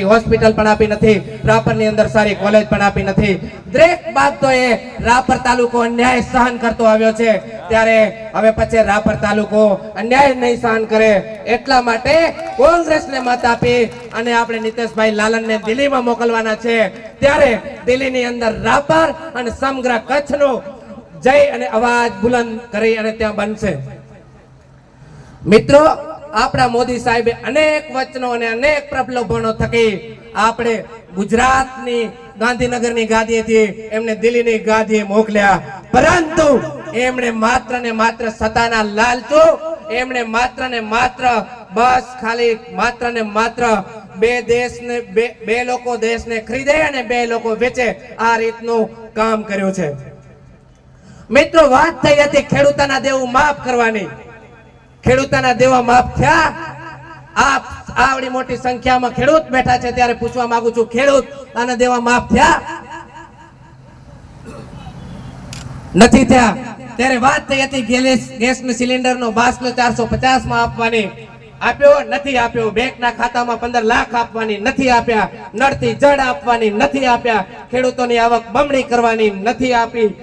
Hospital પણ આપી નથી રાપરની અંદર સારી કોલેજ પણ આપી નથી. રાપર તાલુકો અન્યાય સહન કરતો આવ્યો છે. ત્યારે હવે પછી રાપર તાલુકો અન્યાય નહીં સહન કરે એટલા માટે કોંગ્રેસને મત આપી અને આપણે નીતેશભાઈ લાલનને દિલ્હીમાં મોકલવાના છે. ત્યારે દિલ્હીની અંદર રાપર અને સમગ્ર કચ્છનો જય અને અવાજ બુલંદ કરી અને ત્યાં બનશે. મિત્રો આપણા મોદી સાહેબે અનેક વચનો અને અનેક પ્રલોભનો થકી આપણે ગુજરાતની ગાંધીનગરની ગાદીએથી એમને દિલ્હીની ગાદીએ મોકલ્યા. પરંતુ એમણે માત્ર ને માત્ર સત્તાના લાલચો એમણે માત્ર ને માત્ર બસ ખાલી માત્ર ને માત્ર બે દેશને બે લોકો દેશને ખરીદે અને બે લોકો વેચે આ રીતનું કામ કર્યું છે. મિત્રો, વાત થઈ હતી ખેડૂતોના દેવું માફ કરવાની. ખેડૂતોના દેવા માફ થયા. આપ આવડી મોટી સંખ્યામાં ખેડૂત બેઠા છે ત્યારે પૂછવા માંગુ છું, ખેડૂત આના દેવા માફ થયા? નથી થયા. ત્યારે વાત થઈ હતી ગેસ ગેસનો સિલિન્ડરનો બાસલો ચારસો પચાસમાં આપવાની. આપ્યો? નથી આપ્યો. બેંક ના ખાતામાં પંદર લાખ આપવાની નથી આપ્યા. નડતી જડ આપવાની નથી આપ્યા. ખેડૂતોની આવક બમણી કરવાની નથી આપી.